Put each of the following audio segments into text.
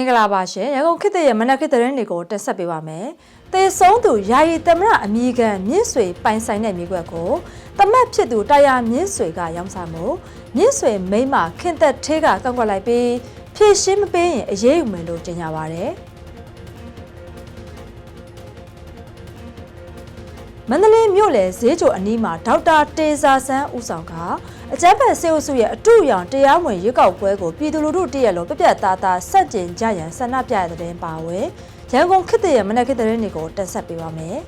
င်္ဂလာပါရှင်ရန်ကုန်ခေတ်သစ်ရဲ့မနက်ခေတ်သတင်းတွေကိုတက်ဆက်ပေးပါမယ်။တေဆုံးသူယာယီသမရအမိခံမြင့်ဆွေပိုင်ဆိုင်တဲ့မြေကွက်ကိုတမတ်ဖြစ်သူတာယာမြင့်ဆွေကရောင်းစားမှုမြင့်ဆွေမိမခင်သက်သေးကကောက်ကွက်လိုက်ပြီးဖြည့်ရှင်းမပေးရင်အရေးယူမယ်လို့ကြေညာပါဗျ။မန္တလေးမြို့လေဈေးချိုအနီးမှာဒေါက်တာတေဇာဆန်းဦးဆောင်က အကြမ်းဖက်စေအုပ်စုရဲ့အတူရောင်တရားဝင်ရွေးကောက်ပွဲကိုပြည်သူလူထုတရက်လုံးပြပြသားသားစက်ကျင်ကြရန်ဆန္ဒပြတဲ့တဲ့ပါဝဲရန်ကုန်ခေတ်တရမနက်ခေတ်တဲ့တွေကိုတက်ဆက်ပေးပါမယ်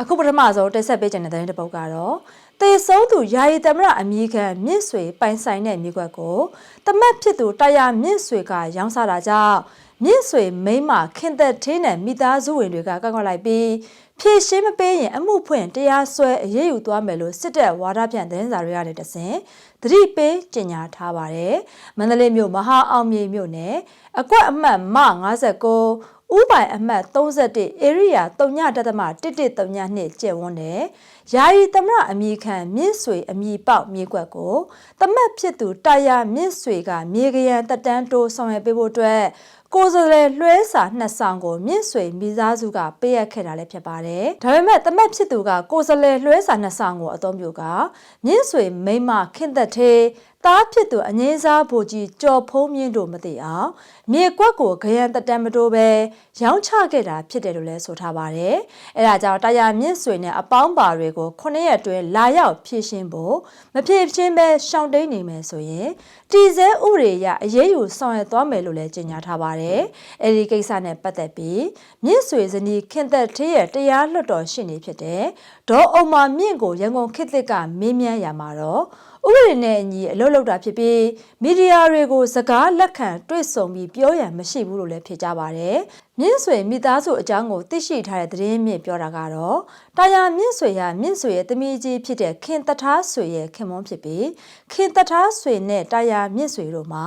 အခုပထမဆုံးတက်ဆက်ပေးခြင်းတဲ့တဲ့တစ်ပုဒ်ကတော့တေဆုံးသူယာယီသမရအမိခံမြင့်ဆွေပိုင်ဆိုင်တဲ့မြေကွက်ကိုတမတ်ဖြစ်သူတာယာမြင့်ဆွေကရောင်းစားတာကြောင့် မြင့်ဆွေမိမခင်သက်ထင်းနဲ့မိသားစုဝင်တွေကကောက်ကွက်လိုက်ပြီးဖြည့်ရှင်းမပေးရင်အမှုဖွင့်တရားစွဲအရေးယူသွားမယ်လို့စစ်တပ်ဝါဒဖြန့်သတင်းစာတွေကနေတဆင်သတိပေးကြေညာထားပါတယ်။မန္တလေးမြို့မဟာအောင်မြေမြို့နယ်အကွက်အမှတ်မ59ဥပိုင်အမှတ်31 area 3.1132ကျယ်ဝန်းတယ်။ ယာယီသမရအမိခံမြင့်ဆွေအမိပေါက်မြေကွက်ကိုတမတ်ဖြစ်သူတာယာမြင့်ဆွေကမြေကရန်တက်တန်းတိုးဆောင်ရွက်ပေးဖို့အတွက်ကိုယ်စားလှယ်လွှဲစာနှစ်ဆောင်ကိုမြင့်ဆွေမိသားစုကပေးအပ်ခဲ့တာလည်းဖြစ်ပါတယ်။ဒါပေမဲ့တမတ်ဖြစ်သူကကိုယ်စားလှယ်လွှဲစာနှစ်ဆောင်ကိုအသုံးပြုကမြင့်ဆွေမိမခင်သက်သေးတားဖြစ်သူအငင်းစားဘူကြီးကြော်ဖုံးမြင့်တို့မသိအောင်မြေကွက်ကိုခရံတတန်မတိုးပဲရောင်းချခဲ့တာဖြစ်တယ်လို့လည်းဆိုထားပါတယ်။အဲဒါကြောင့်တာယာမြင့်ဆွေနဲ့အပေါင်းပါတွေကိုခုနှစ်ရက်တွင်လာရောက်ဖြည့်ရှင်းဖို့မဖြည့်ရှင်းပဲရှောင်တိန်နေမယ်ဆိုရင်တီစဲဥပဒေအရအရေးယူဆောင်ရွက်သွားမယ်လို့လည်းကြေညာထားပါတယ်။အဲဒီကိစ္စနဲ့ပတ်သက်ပြီးမြင့်ဆွေဇနီးခင်သက်ထေးရဲ့တရားလွှတ်တော်ရှင်းနေဖြစ်တဲ့ဒေါ်အုံမာမြင့်ကိုရန်ကုန်ခေတ်သစ်ကမေးမြန်းရမှာတော့ဥပဒေနဲ့အညီအလုပ်လုပ်တာဖြစ်ပြီးမီဒီယာတွေကိုစကားလက်ခံတွေ့ဆုံပြီးပြောရန်မရှိဘူးလို့လည်းဖြေကြပါတယ်။ မြင့်ဆွေမိသားစုအကြောင်းကိုသိရှိထားတဲ့သတင်းမြင့်ပြောတာကတော့တာယာမြင့်ဆွေရမြင့်ဆွေရဲ့သမီးကြီးဖြစ်တဲ့ခင်တထားဆွေရဲ့ခင်မွန်းဖြစ်ပြီးခင်တထားဆွေနဲ့တာယာမြင့်ဆွေတို့မှာ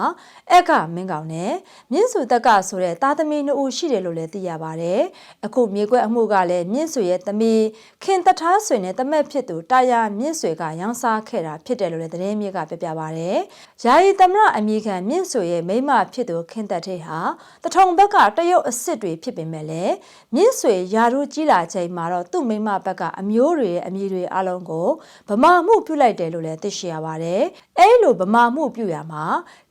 အက်ကမင်းကောင်နဲ့မြင့်ဆွေတက်ကဆိုတဲ့သားသမီးနှစ်ဦးရှိတယ်လို့လည်းသိရပါတယ်။အခုမြေကွက်အမှုကလည်းမြင့်ဆွေရဲ့သမီးခင်တထားဆွေနဲ့တမက်ဖြစ်သူတာယာမြင့်ဆွေကရောင်းစားခဲ့တာဖြစ်တယ်လို့လည်းသတင်းမြင့်ကပြပြပါတယ်။ယာယီသမရအမိခံမြင့်ဆွေရဲ့မိမဖြစ်သူခင်သက်ထေးဟာတထုံဘက်ကတရုတ်အစ်စ်တွေဖြစ်ပေမဲ့လည်းမြင့်ဆွေယာရုကြီးလာချိန်မှာတော့သူ့မိမဘက်ကအမျိုးတွေရဲ့အမည်တွေအလုံးကိုဗမာမှုပြုလိုက်တယ်လို့လည်းသိရှိရပါတယ်။အဲလိုဗမာမှုပြုရမှာ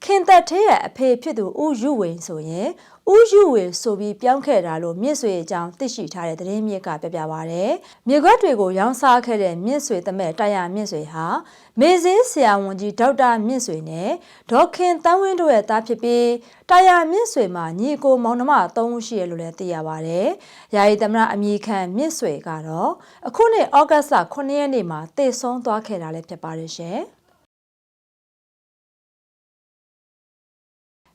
ခင်သက်ထေးရဲ့အဖေဖြစ်သူဦးယူဝင်းဆိုရင် ဦးယူဝေဆိုပြီးပြောင်းခဲ့တာလို့မြင့်ဆွေအကြောင်းသိရှိထားတဲ့သတင်းမြစ်ကပြပြပါဗျ။မြေခွက်တွေကိုရောင်းစားခဲ့တဲ့မြင့်ဆွေတမဲ့တာယာမြင့်ဆွေဟာမေစင်းဆရာဝန်ကြီးဒေါက်တာမြင့်ဆွေနဲ့ဒေါခင်တန်းဝင်းတို့ရဲ့သားဖြစ်ပြီးတာယာမြင့်ဆွေမှာညီကိုမောင်နှမ၃ဦးရှိရလို့လည်းသိရပါဗျ။ယာယီသမရအမိခံမြင့်ဆွေကတော့အခုနှစ်ဩဂတ်လ9ရက်နေ့မှာတည်ဆုံးသွားခဲ့တာလည်းဖြစ်ပါတယ်ရှင်။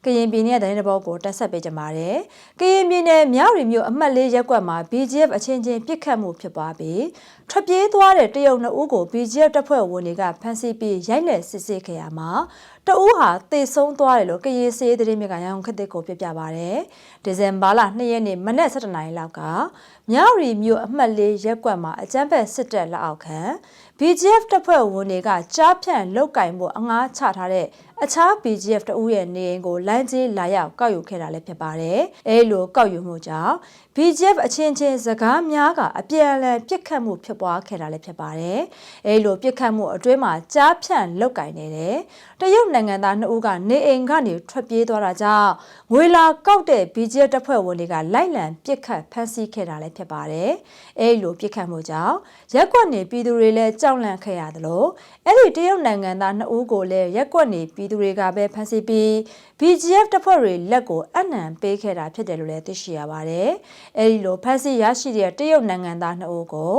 ကရင်ပြည်နယ်တဲ့တဲ့ဘောကိုတက်ဆက်ပေးကြပါတယ်။ကရင်ပြည်နယ်မြောက်ရီမြို့အမှတ်လေးရပ်ကွက်မှာ BGF အချင်းချင်းပြစ်ခတ်မှုဖြစ်ပွားပြီးထွက်ပြေးသွားတဲ့တရုတ်နှစ်ဦးကို BGF တပ်ဖွဲ့ဝင်တွေကဖမ်းဆီးပြီးရိုက်နှက်စစ်ဆေးခဲ့ရမှာတဦးဟာတေဆုံးသွားတယ်လို့ကရင်စေးသတင်းမြကရန်ခက်တဲ့ကိုပြပြပါဗျ။ဒီဇင်ဘာလ2ရက်နေ့မနက်7:00နာရီလောက်ကမြောက်ရီမြို့အမှတ်လေးရပ်ကွက်မှာအကြမ်းဖက်စစ်တပ်လက်အောက်ခံ BGF တပ်ဖွဲ့ဝင်တွေကကြားဖြန့်လုတ်ကင်ဖို့အငားချထားတဲ့ အခြား BGF တဦးရဲ့နေအိမ်ကိုလမ်းကြီးလာရောက်ကောက်ယူခဲ့တာလည်းဖြစ်ပါတယ်။အဲလိုကောက်ယူမှုကြောင့် BGF အချင်းချင်းစကားများကအပြန်အလှန်ပြစ်ခတ်မှုဖြစ်ပွားခဲ့တာလည်းဖြစ်ပါတယ်။အဲလိုပြစ်ခတ်မှုအတွင်းမှာကြားဖြန့်လုတ်ကင်နေတယ်။တရုတ်နိုင်ငံသားနှစ်ဦးကနေအိမ်ကနေထွက်ပြေးသွားတာကြောင့်ငွေလာကောက်တဲ့ BGF တပ်ဖွဲ့ဝင်တွေကလိုက်လံပြစ်ခတ်ဖမ်းဆီးခဲ့တာလည်းဖြစ်ပါတယ်။အဲလိုပြစ်ခတ်မှုကြောင့်ရက်ကွက်နေပြည်သူတွေလည်းကြောက်လန့်ခဲ့ရသလိုအဲ့ဒီတရုတ်နိုင်ငံသားနှစ်ဦးကိုလည်းရက်ကွက်နေပြည်သူတွေကပဲဖမ်းဆီးပြီး BGF တပ်ဖွဲ့တွေလက်ကိုအနံပေးခဲ့တာဖြစ်တယ်လို့လည်းသိရှိရပါတယ်။အဲဒီလိုဖမ်းဆီးရရှိတဲ့တရုတ်နိုင်ငံသားနှစ်ဦးကို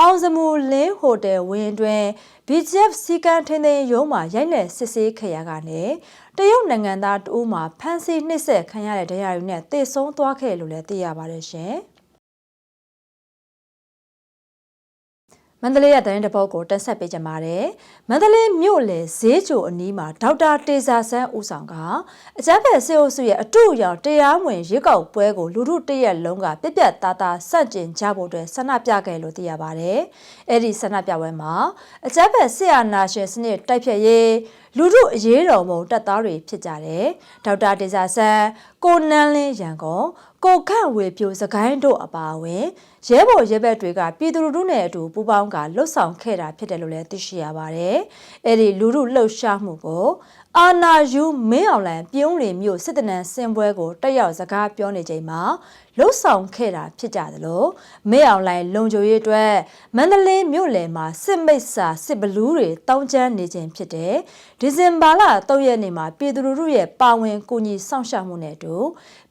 အောင်စမူလင်းဟိုတယ်ဝင်းတွင် BGF စီကံထင်းထင်းရုံးမှာရိုက်လက်စစ်ဆေးခရကနေတရုတ်နိုင်ငံသားတဦးမှာဖမ်းဆီးနှိပ်စက်ခံရတဲ့တရားတွေနဲ့တေဆုံးသွားခဲ့လို့လည်းသိရပါတယ်ရှင်။ မန္တလေးရဲ့သတင်းတပုတ်ကိုတင်ဆက်ပေးကြပါမယ်။မန္တလေးမြို့လေဈေးချိုအနီးမှာဒေါက်တာတေဇာဆန်းဦးဆောင်ကအကြမ်းဖက်စေအုပ်စုရဲ့အတူရောင်တရားဝင်ရွေးကောက်ပွဲကိုလူထုတရက်လုံးကပြက်ပြက်သားသားစန့်ကျင်ကြဖို့အတွက်ဆန္ဒပြခဲ့လို့သိရပါတယ်။အဲ့ဒီဆန္ဒပြပွဲမှာအကြမ်းဖက်ဆရာနာရှင်စနစ်တိုက်ဖြတ်ရေးလူထုအရေးတော်ပုံတပ်သားတွေဖြစ်ကြတယ်။ဒေါက်တာတေဇာဆန်းကိုနန်းလင်းရန်ကုန်ကိုခန့်ဝေပြိုစကိုင်းတို့အပါအဝင် ရဲဘော်ရဲဘက်တွေကပြည်သူလူထုနဲ့အတူပူးပေါင်းကလှုပ်ဆောင်ခဲ့တာဖြစ်တယ်လို့လည်းသိရှိရပါတယ်။အဲ့ဒီလူထုလှုပ်ရှားမှုကို အာနာယူမင်းအောင်လန်ပြုံးလင်မြို့စစ်တနန်စင်ပွဲကိုတက်ရောက်စကားပြောနေချိန်မှာလှုပ်ဆောင်ခဲ့တာဖြစ်ကြသလိုမင်းအောင်လိုင်လုံခြုံရေးအတွက်မန္တလေးမြို့လယ်မှာစစ်မိတ်ဆာစစ်ဘလူးတွေတောင်းကျမ်းနေခြင်းဖြစ်တဲ့ဒီဇင်ဘာလ3ရက်နေ့မှာပြည်သူလူထုရဲ့ပါဝင်ကူညီဆောင်ရှောက်မှုနဲ့အတူ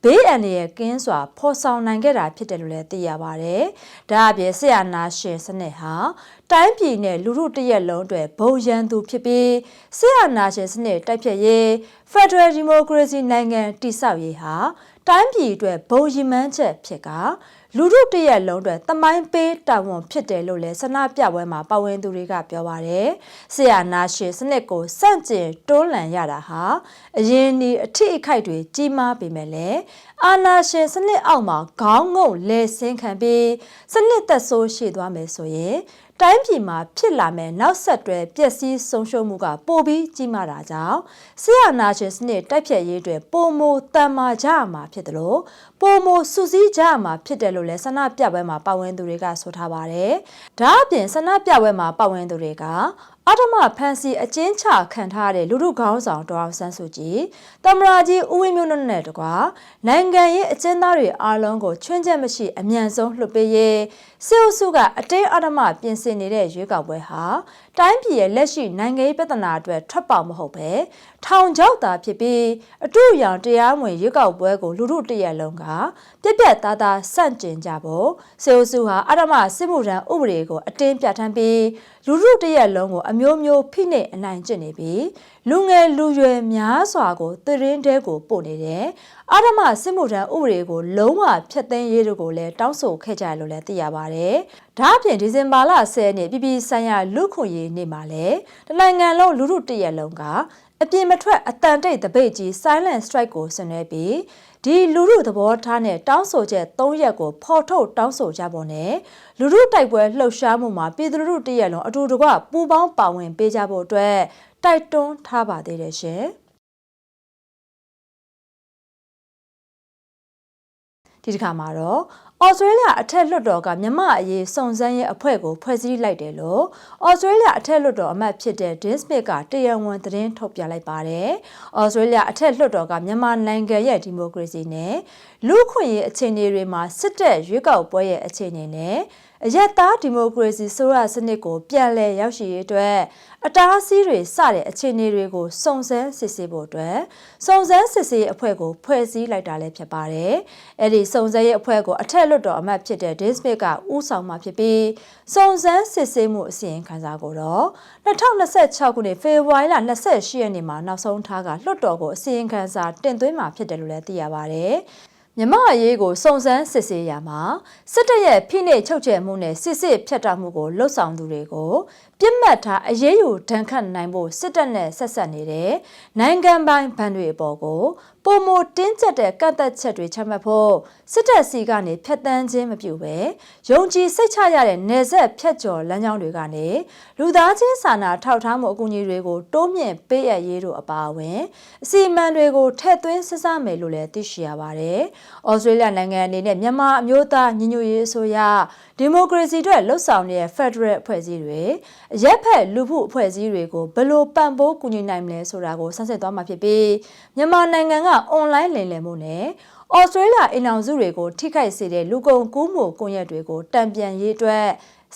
ဘေးအန္တရာယ်ကင်းစွာဖော်ဆောင်နိုင်ခဲ့တာဖြစ်တယ်လို့လည်းသိရပါတယ်။ဒါအပြင်ဆရာနာရှင်စနစ်ဟာတိုင်းပြည်နဲ့လူထုတရက်လုံးအတွက်ဘုံရန်သူဖြစ်ပြီးဆရာနာရှင်စနစ်တိုက်ဖြတ်ရေး Federal Democracy နိုင်ငံတည်ဆောက်ရေးဟာတိုင်းပြည်အတွက်ဘုံရည်မှန်းချက်ဖြစ်ကလူထုတရက်လုံးအတွက်တမိုင်းပေးတာဝန်ဖြစ်တယ်လို့လည်းဆန္ဒပြပွဲမှာပါဝင်သူတွေကပြောပါတယ်။ဆရာနာရှင်စနစ်ကိုစန့်ကျင်တွန်းလှန်ရတာဟာအရင်ဒီအထိအခိုက်တွေကြီးမားပေမဲ့လည်းအာနာရှင်စနစ်အောက်မှာခေါင်းငုံလဲဆင်းခံပြီးစနစ်သက်ဆိုးရှိသွားမယ်ဆိုရင် တိုင်းပြည်မှာဖြစ်လာမဲ့နောက်ဆက်တွဲပျက်စီးဆုံးရှုံးမှုကပိုပြီးကြီးမားတာကြောင့်ဆရာနာရှင်စနစ်တိုက်ဖြတ်ရေးအတွက်ပုံမတန်မာကြရမှာဖြစ်တယ်လို့ပုံမစုစည်းကြရမှာဖြစ်တယ်လို့လည်းဆန္ဒပြပွဲမှာပါဝင်သူတွေကဆိုထားပါတယ်။ဒါအပြင်ဆန္ဒပြပွဲမှာပါဝင်သူတွေက အာထမဖန်စီအကျဉ်းချခံထားတဲ့လူထုခေါင်းဆောင်ဒေါအောင်ဆန်းစုကြည်တမရာကြီးဦးဝင်းမျိုးနဲ့တကွာနိုင်ငံရေးအကျဉ်းသားတွေအားလုံးကိုချွင်းချက်မရှိအမြန်ဆုံးလွှတ်ပေးရေးစစ်အုပ်စုကအတင်းအာထမပြင်ဆင်နေတဲ့ရွေးကောက်ပွဲဟာ တိုင်းပြည်ရဲ့လက်ရှိနိုင်ငံရေးပြဿနာအတွက်ထွက်ပေါက်မဟုတ်ပဲထောင်ချောက်သာဖြစ်ပြီးအတူရောင်တရားဝင်ရွေးကောက်ပွဲကိုလူထုတရက်လုံးကပြက်ပြက်သားသားစန့်ကျင်ကြဖို့စစ်အုပ်စုဟာအာထမစစ်မှုထမ်းဥပဒေကိုအတင်းပြဋ္ဌာန်းပြီးလူထုတရက်လုံးကိုအမျိုးမျိုးဖိနှိပ်အနိုင်ကျင့်နေပြီးလူငယ်လူရွယ်များစွာကိုတရင်တဲကိုပို့နေတယ်အာဓမစစ်မှုထမ်းဥပဒေကိုလုံးဝဖျက်သိမ်းရေးတို့ကိုလည်းတောင်းဆိုခဲ့ကြတယ်လို့လည်းသိရပါတယ်။ဒါအပြင်ဒီဇင်ဘာလ10ရက်နေ့ပြည်ပဆိုင်ရာလူခွင့်ရေးနေ့မှာလည်းတနိုင်ငံလုံးလူထုတရက်လုံးကအပြင်မထွက်အတန်တိတ်တပိတ်ကြီး silent strike ကိုဆင်နွှဲပြီးဒီလူမှုသဘောထားနဲ့တောင်းဆိုချက်၃ရက်ကိုဖော်ထုတ်တောင်းဆိုကြဖို့နဲ့လူမှုတိုက်ပွဲလှုပ်ရှားမှုမှာပြည်သူလူထုတရက်လုံးအတူတကွပူးပေါင်းပါဝင်ပေးကြဖို့အတွက်တိုက်တွန်းထားပါသေးတယ်ရှင် ဒီတစ်ခါမှာတော့ဩစတြေးလျအထက်လွှတ်တော်ကမြန်မာအရေးစုံစမ်းရေးအဖွဲ့ကိုဖွဲ့စည်းလိုက်တယ်လို့ဩစတြေးလျအထက်လွှတ်တော်အမတ်ဖြစ်တဲ့ Dean Smith ကတရားဝင်သတင်းထုတ်ပြန်လိုက်ပါတယ်။ဩစတြေးလျအထက်လွှတ်တော်ကမြန်မာနိုင်ငံရဲ့ဒီမိုကရေစီနဲ့လူ့ခွင့်ရေးအခြေအနေတွေမှာစစ်တပ်ရွေးကောက်ပွဲရဲ့အခြေအနေနဲ့ အယက်သားဒီမိုကရေစီဆိုရစနစ်ကိုပြန်လည်ရောက်ရှိရေးအတွက်အတားအဆီးတွေစတဲ့အခြေအနေတွေကိုစုံစမ်းစစ်ဆေးဖို့အတွက်စုံစမ်းစစ်ဆေးအဖွဲ့ကိုဖွဲ့စည်းလိုက်တာလည်းဖြစ်ပါတယ်။အဲ့ဒီစုံစမ်းရေးအဖွဲ့ကိုအထက်လွှတ်တော်အမတ်ဖြစ်တဲ့ Dismiss ကဦးဆောင်မှာဖြစ်ပြီးစုံစမ်းစစ်ဆေးမှုအစီရင်ခံစာကိုတော့2026ခုနှစ်ဖေဖော်ဝါရီလ28ရက်နေ့မှာနောက်ဆုံးထားကလွှတ်တော်ကိုအစီရင်ခံစာတင်သွင်းမှာဖြစ်တယ်လို့လည်းသိရပါတယ်။ မြမအရေးကိုစုံစမ်းစစ်ဆေးရမှာစစ်တပ်ရဲ့ဖိနှိပ်ချုပ်ချယ်မှုနဲ့စစ်စစ်ဖြတ်တောက်မှုကိုလှုပ်ဆောင်သူတွေကို ပြစ်မှတ်ထားအရေးယူဒဏ်ခတ်နိုင်ဖို့စစ်တပ်နဲ့ဆက်ဆက်နေတဲ့နိုင်ငံပိုင်ဗန်တွေအပေါ်ကိုပုံမတင်းကျပ်တဲ့ကန့်သက်ချက်တွေချမှတ်ဖို့စစ်တပ်စီကနေဖျက်ဆီးခြင်းမပြုဘဲယုံကြည်စိတ်ချရတဲ့နေဆက်ဖြတ်ကျော်လမ်းကြောင်းတွေကနေလူသားချင်းစာနာထောက်ထားမှုအကူအညီတွေကိုတိုးမြင့်ပေးအပ်ရေးတို့အပါအဝင်အစီအမံတွေကိုထည့်သွင်းစစ်ဆေးမယ်လို့လည်းသိရှိရပါတယ်။ဩစတြေးလျနိုင်ငံအနေနဲ့မြန်မာအမျိုးသားညီညွတ်ရေးအစိုးရဒီမိုကရေစီအတွက်လှုပ်ဆောင်နေတဲ့ Federal အဖွဲ့အစည်းတွေရက်ဖက်လူမှုအဖွဲ့အစည်းတွေကိုဘယ်လိုပံ့ပိုးကူညီနိုင်မလဲဆိုတာကိုဆန်းစစ်သွားမှာဖြစ်ပြီးမြန်မာနိုင်ငံကအွန်လိုင်းလင်လည်မှုနဲ့ဩစတြေးလျအင်အောင်စုတွေကိုထိခိုက်စေတဲ့လူကုန်ကူးမှုကွန်ရက်တွေကိုတံပြန်ရေးအတွက်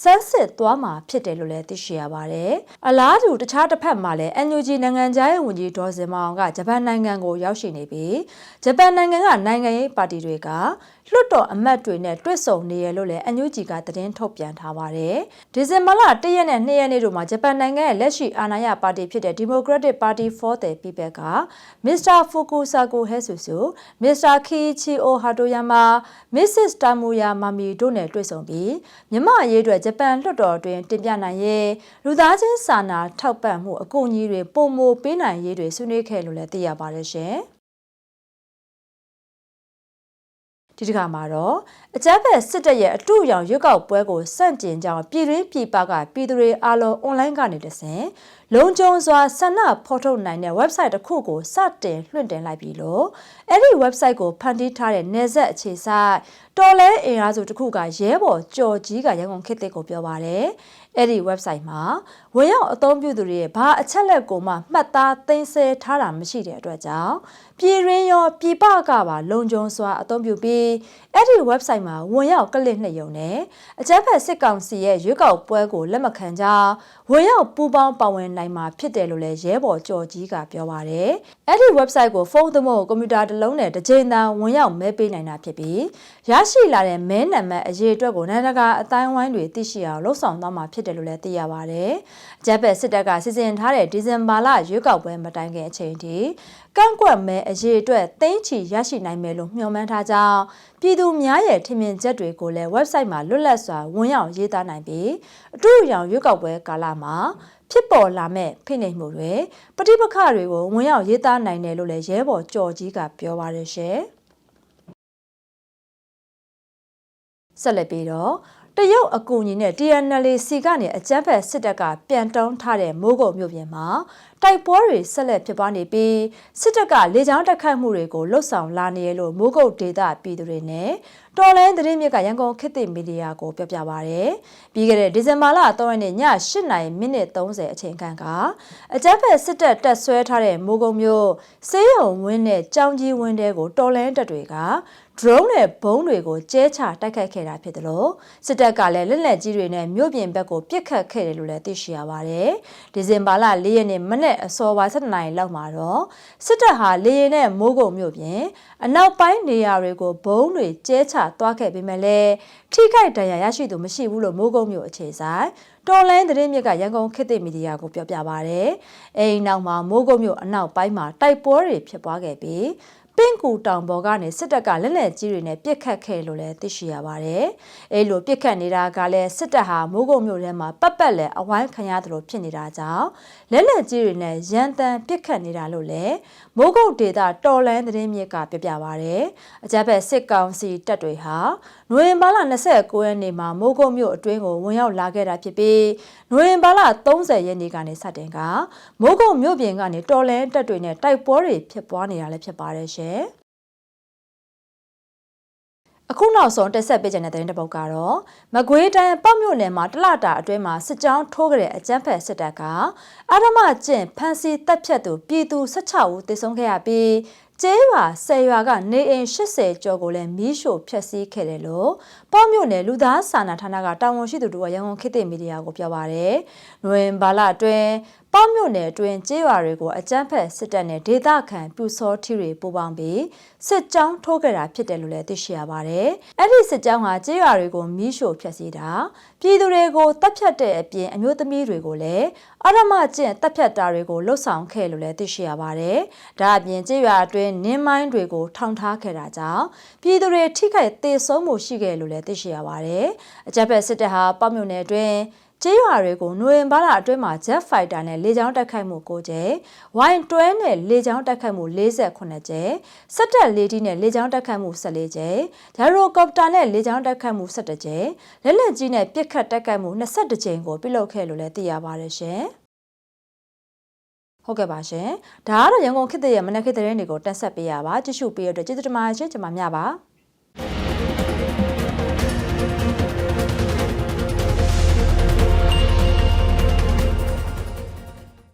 ဆန်းစစ်သွားမှာဖြစ်တယ်လို့လည်းသိရှိရပါတယ်။အလားတူတခြားတစ်ဖက်မှာလည်း NUG နိုင်ငံသားရေးဝန်ကြီးဒေါ်စင်မောင်ကဂျပန်နိုင်ငံကိုရောက်ရှိနေပြီးဂျပန်နိုင်ငံကနိုင်ငံရေးပါတီတွေကလွှတ်တော်အမတ်တွေနဲ့တွေ့ဆုံနေရလို့လည်းအန်ယူဂျီကသတင်းထုတ်ပြန်ထားပါတယ်။ဒီဇင်ဘာလ၁ရက်နဲ့၂ရက်နေ့တို့မှာဂျပန်နိုင်ငံရဲ့လက်ရှိအာဏာရပါတီဖြစ်တဲ့ Democratic Party for the People က Mr. Fukusaku Hesusu, Mr. Kiichiro Hatoyama, Mrs. Tamuya Mami တို့နဲ့တွေ့ဆုံပြီးမြမအရေးအတွက်ဂျပန်လွှတ်တော်တွင်တင်ပြနိုင်ရေးလူသားချင်းစာနာထောက်ပံ့မှုအကူအညီတွေပုံမိုပေးနိုင်ရေးတွေဆွေးနွေးခဲ့လို့လည်းသိရပါတယ်ရှင်။ဒီတစ်ခါမှာတော့အကြမ်းဖက်စစ်တပ်ရဲ့အတူရောင်ရွက်ကောက်ပွဲကိုစန့်ကျင်ကြောင်းပြည်တွင်းပြည်ပကပြည်သူတွေအားလုံးအွန်လိုင်းကနေတဆင့် လုံခြုံစွာဆန္ဒဖော်ထုတ်နိုင်တဲ့ website တစ်ခုကိုစတင်လွှင့်တင်လိုက်ပြီလို့အဲ့ဒီ website ကိုဖန်တီးထားတဲ့နေဆက်အခြေဆိုင်တော်လဲအင်အားစုတစ်ခုကရဲဘော်ကြော်ကြီးကရန်ကုန်ခေတ်သစ်ကိုပြောပါတယ်အဲ့ဒီ website မှာဝင်ရောက်အသုံးပြုသူတွေရဲ့ဘာအချက်လက်ကိုမှမှတ်သားသိမ်းဆည်းထားတာမရှိတဲ့အတွက်ကြောင့်ပြည်ရင်းရောပြည်ပကပါလုံခြုံစွာအသုံးပြုပြီးအဲ့ဒီ website မှာဝင်ရောက်ကလစ်နှစ်ယုံနဲ့အကြမ်းဖက်စစ်ကောင်စီရဲ့ရွေးကောက်ပွဲကိုလက်မခံကြောင်းဝင်ရောက်ပူးပေါင်းပါဝင်နိုင်မှာဖြစ်တယ်လို့လည်းရဲဘော်ကြော်ကြီးကပြောပါတယ်။အဲ့ဒီ website ကိုဖုန်းသမုတ်ကွန်ပျူတာတစ်လုံးနဲ့တစ်ချိန်သာဝင်ရောက်မဲပေးနိုင်တာဖြစ်ပြီးရရှိလာတဲ့မဲနံပါတ်အရေးအတွက်ကိုနိုင်ငံတကာအတိုင်းဝိုင်းတွေသိရှိအောင်လှုံ့ဆော်သွားမှာဖြစ်တယ်လို့လည်းသိရပါတယ်။ဂျပန်စစ်တပ်ကစီစဉ်ထားတဲ့ဒီဇင်ဘာလရွေးကောက်ပွဲမတိုင်ခင်အချိန်ထိ ကန့်ကွက်မဲအရေးအတွက်သိန်းချီရရှိနိုင်မယ်လို့မျှော်မှန်းထားကြောင်းပြည်သူများရဲ့ထင်မြင်ချက်တွေကိုလည်း website မှာလွတ်လပ်စွာဝင်ရောက်ရေးသားနိုင်ပြီးအတူအယောင်ရွေးကောက်ပွဲကာလမှာဖြစ်ပေါ်လာမဲ့ဖိနှိပ်မှုတွေပဋိပက္ခတွေကိုဝင်ရောက်ရေးသားနိုင်တယ်လို့လည်းရဲဘော်ကြော်ကြီးကပြောပါတယ်ရှင်ဆက်လက်ပြီးတော့တရုတ်အကူအညီနဲ့ TNL စီကနေအကြမ်းဖက်စစ်တပ်ကပြန်တောင်းထားတဲ့မိုးကုတ်မြို့ပြင်မှာတိုက်ပွဲတွေဆက်လက်ဖြစ်ပွားနေပြီးစစ်တပ်ကလေကြောင်းတိုက်ခိုက်မှုတွေကိုလှုပ်ဆောင်လာနေရလို့မိုးကုတ်ဒေသပြည်သူတွေနဲ့တော်လိုင်းသတင်းမြစ်ကရန်ကုန်ခေတ်သစ်မီဒီယာကိုပြောပြပါရယ်ပြီးခဲ့တဲ့ဒီဇင်ဘာလ3ရက်နေ့ည8နာရီမိနစ်30အချိန်ခန့်ကအကြမ်းဖက်စစ်တပ်တက်ဆွဲထားတဲ့မိုးကုတ်မြို့စေးရုံဝင်းနဲ့ကြောင်ကြီးဝင်းတဲကိုတော်လိုင်းတပ်တွေက drone နဲ့ဘုံးတွေကိုကျဲချတိုက်ခိုက်ခဲ့တာဖြစ်တယ်လို့စစ်တပ်ကလည်းလက်လက်ကြီးတွေနဲ့မြို့ပြင်ဘက်ကိုပစ်ခတ်ခဲ့တယ်လို့လည်းသိရှိရပါတယ်။ဒီဇင်ဘာလ၄ရက်နေ့မနက်အစောပိုင်း7နာရီလောက်မှာတော့စစ်တပ်ဟာလေရင်နဲ့မိုးကုံမြို့ပြင်အနောက်ပိုင်းနေရာတွေကိုဘုံးတွေကျဲချသွားခဲ့ပေမဲ့လည်းထိခိုက်ဒဏ်ရာရရှိသူမရှိဘူးလို့မိုးကုံမြို့အခြေဆိုင်တော်လိုင်းသတင်းမြစ်ကရန်ကုန်ခေတ်သစ်မီဒီယာကိုပြောပြပါရယ်။အဲဒီနောက်မှာမိုးကုတ်မြို့အနောက်ပိုင်းမှာတိုက်ပွဲတွေဖြစ်ပွားခဲ့ပြီး ပင့်ကူတောင်ပေါ်ကနေစစ်တပ်ကလက်လက်ကြီးတွေနဲ့ပစ်ခတ်ခဲ့လို့လည်းသိရှိရပါတယ်။အဲလိုပစ်ခတ်နေတာကလည်းစစ်တပ်ဟာမိုးကုတ်မြို့ထဲမှာပတ်ပတ်လဲအဝိုင်းခံရတယ်လို့ဖြစ်နေတာကြောင့်လက်လက်ကြီးတွေနဲ့ရန်တမ်းပစ်ခတ်နေတာလို့လည်းမိုးကုတ်ဒေတာတော်လန်းသတင်းမြစ်ကပြပြပါတယ်။အကြမ်းဖက်စစ်ကောင်စီတပ်တွေဟာနိုဝင်ဘာလ29ရက်နေ့မှာမိုးကုတ်မြို့အတွင်းကိုဝင်ရောက်လာခဲ့တာဖြစ်ပြီးနိုဝင်ဘာလ30ရက်နေ့ကနေစတင်ကမိုးကုတ်မြို့ပြင်ကနေတော်လန်းတပ်တွေနဲ့တိုက်ပွဲတွေဖြစ်ပွားနေတာလည်းဖြစ်ပါတယ်ရှင်။အခုနောက်ဆုံးတက်ဆက်ပေးခြင်းတဲ့တဲ့တစ်ပုတ်ကတော့မကွေးတိုင်းပေါ့မြို့နယ်မှာတလတာအတွင်းမှာစစ်ကြောင်းထိုးကြတဲ့အကြမ်းဖက်စစ်တပ်ကအာရမကျင့်ဖမ်းဆီးတပ်ဖြတ်သူပြည်သူ16ဦးသေဆုံးခဲ့ရပြီးကျေးရွာဆယ်ရွာကနေအိမ်80ကျော်ကိုလည်းမီးရှို့ဖျက်ဆီးခဲ့တယ်လို့ပေါ့မြို့နယ်လူသားစာနာဌာနကတာဝန်ရှိသူတို့ကရန်ကုန်ခေတ်သစ်မီဒီယာကိုပြောပါရယ်။နိုဝင်ဘာလအတွင်း ပေါ့မြို့နယ်အတွင်းကျေးရွာတွေကိုအကြမ်းဖက်စစ်တပ်နဲ့ဒေသခံပြူစောထီတွေပူးပေါင်းပြီးစစ်ကြောင်းထိုးခဲ့တာဖြစ်တယ်လို့လည်းသိရှိရပါတယ်။အဲ့ဒီစစ်ကြောင်းဟာကျေးရွာတွေကိုမီးရှို့ဖျက်ဆီးတာပြည်သူတွေကိုတပ်ဖြတ်တဲ့အပြင်အမျိုးသမီးတွေကိုလည်းအရမကျင့်တပ်ဖြတ်တာတွေကိုလှုပ်ဆောင်ခဲ့လို့လည်းသိရှိရပါတယ်။ဒါအပြင်ကျေးရွာအတွင်းနင်းမိုင်းတွေကိုထောင်ထားခဲ့တာကြောင့်ပြည်သူတွေထိခိုက်သေဆုံးမှုရှိခဲ့လို့လည်းသိရှိရပါတယ်။အကြမ်းဖက်စစ်တပ်ဟာပေါ့မြို့နယ်အတွင်း ကျေးရွာတွေကိုနိုဝင်ဘာလအတွင်းမှာ Jet Fighter နဲ့လေကြောင်းတိုက်ခိုက်မှု9ကြိမ်၊ Y12 နဲ့လေကြောင်းတိုက်ခိုက်မှု48ကြိမ်၊စက်တက်လေတီးနဲ့လေကြောင်းတိုက်ခိုက်မှု14ကြိမ်၊ဂျာရိုကော်ပတာနဲ့လေကြောင်းတိုက်ခိုက်မှု17ကြိမ်၊လက်လက်ကြီးနဲ့ပစ်ခတ်တိုက်ခိုက်မှု22ကြိမ်ကိုပြုလုပ်ခဲ့လို့လည်းသိရပါတယ်ရှင်။ဟုတ်ကဲ့ပါရှင်။ဒါကတော့ရန်ကုန်ခေတ်ရဲ့မနက်ခေတ်သတင်းတွေကိုတက်ဆက်ပေးရပါကြည့်ရှုပေးရတဲ့ကျေးဇူးတင်ပါတယ်ရှင်ကျွန်မမြပါ။